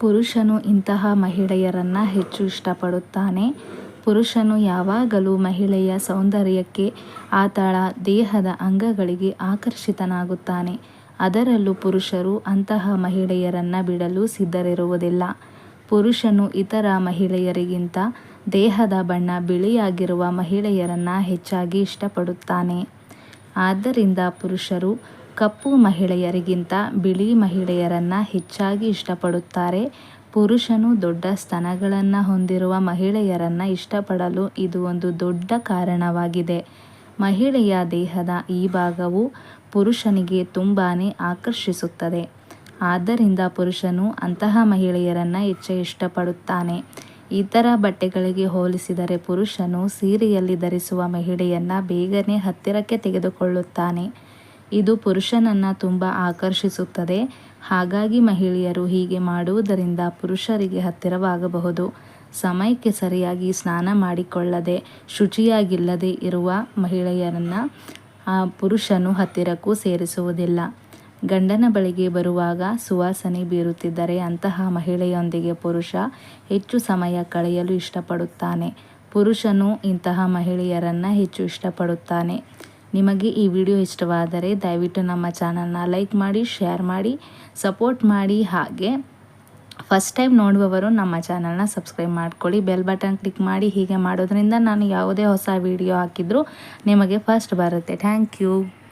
ಪುರುಷನು ಇಂತಹ ಮಹಿಳೆಯರನ್ನು ಹೆಚ್ಚು ಇಷ್ಟಪಡುತ್ತಾನೆ. ಪುರುಷನು ಯಾವಾಗಲೂ ಮಹಿಳೆಯ ಸೌಂದರ್ಯಕ್ಕೆ ಆತಳ ದೇಹದ ಅಂಗಗಳಿಗೆ ಆಕರ್ಷಿತನಾಗುತ್ತಾನೆ. ಅದರಲ್ಲೂ ಪುರುಷರು ಅಂತಹ ಮಹಿಳೆಯರನ್ನು ಬಿಡಲು ಸಿದ್ಧರಿರುವುದಿಲ್ಲ. ಪುರುಷನು ಇತರ ಮಹಿಳೆಯರಿಗಿಂತ ದೇಹದ ಬಣ್ಣ ಬಿಳಿಯಾಗಿರುವ ಮಹಿಳೆಯರನ್ನು ಹೆಚ್ಚಾಗಿ ಇಷ್ಟಪಡುತ್ತಾನೆ. ಆದ್ದರಿಂದ ಪುರುಷರು ಕಪ್ಪು ಮಹಿಳೆಯರಿಗಿಂತ ಬಿಳಿ ಮಹಿಳೆಯರನ್ನು ಹೆಚ್ಚಾಗಿ ಇಷ್ಟಪಡುತ್ತಾರೆ. ಪುರುಷನು ದೊಡ್ಡ ಸ್ತನಗಳನ್ನು ಹೊಂದಿರುವ ಮಹಿಳೆಯರನ್ನು ಇಷ್ಟಪಡಲು ಇದು ಒಂದು ದೊಡ್ಡ ಕಾರಣವಾಗಿದೆ. ಮಹಿಳೆಯ ದೇಹದ ಈ ಭಾಗವು ಪುರುಷನಿಗೆ ತುಂಬಾ ಆಕರ್ಷಿಸುತ್ತದೆ. ಆದ್ದರಿಂದ ಪುರುಷನು ಅಂತಹ ಮಹಿಳೆಯರನ್ನು ಹೆಚ್ಚು ಇಷ್ಟಪಡುತ್ತಾನೆ. ಇತರ ಬಟ್ಟೆಗಳಿಗೆ ಹೋಲಿಸಿದರೆ ಪುರುಷನು ಸೀರೆಯಲ್ಲಿ ಧರಿಸುವ ಮಹಿಳೆಯನ್ನು ಬೇಗನೆ ಹತ್ತಿರಕ್ಕೆ ತೆಗೆದುಕೊಳ್ಳುತ್ತಾನೆ. ಇದು ಪುರುಷನನ್ನು ತುಂಬ ಆಕರ್ಷಿಸುತ್ತದೆ. ಹಾಗಾಗಿ ಮಹಿಳೆಯರು ಹೀಗೆ ಮಾಡುವುದರಿಂದ ಪುರುಷರಿಗೆ ಹತ್ತಿರವಾಗಬಹುದು. ಸಮಯಕ್ಕೆ ಸರಿಯಾಗಿ ಸ್ನಾನ ಮಾಡಿಕೊಳ್ಳದೆ, ಶುಚಿಯಾಗಿಲ್ಲದೆ ಇರುವ ಮಹಿಳೆಯರನ್ನು, ಆ ಪುರುಷನು ಹತ್ತಿರಕ್ಕೂ ಸೇರಿಸುವುದಿಲ್ಲ. ಗಂಡನ ಬಳಿಗೆ ಬರುವಾಗ ಸುವಾಸನೆ ಬೀರುತ್ತಿದ್ದರೆ ಅಂತಹ ಮಹಿಳೆಯೊಂದಿಗೆ ಪುರುಷ ಹೆಚ್ಚು ಸಮಯ ಕಳೆಯಲು ಇಷ್ಟಪಡುತ್ತಾನೆ. ಪುರುಷನು ಇಂತಹ ಮಹಿಳೆಯರನ್ನು ಹೆಚ್ಚು ಇಷ್ಟಪಡುತ್ತಾನೆ. ನಿಮಗೆ ಈ ವಿಡಿಯೋ ಇಷ್ಟವಾದರೆ ದಯವಿಟ್ಟು ನಮ್ಮ ಚಾನಲ್ನ ಲೈಕ್ ಮಾಡಿ, ಶೇರ್ ಮಾಡಿ, ಸಪೋರ್ಟ್ ಮಾಡಿ. ಹಾಗೆ ಫಸ್ಟ್ ಟೈಮ್ ನೋಡುವವರು ನಮ್ಮ ಚಾನಲ್ನ ಸಬ್ಸ್ಕ್ರೈಬ್ ಮಾಡ್ಕೊಳ್ಳಿ, ಬೆಲ್ ಬಟನ್ ಕ್ಲಿಕ್ ಮಾಡಿ. ಹೀಗೆ ಮಾಡೋದ್ರಿಂದ ನಾನು ಯಾವುದೇ ಹೊಸ ವಿಡಿಯೋ ಹಾಕಿದರೂ ನಿಮಗೆ ಫಸ್ಟ್ ಬರುತ್ತೆ. Thank you.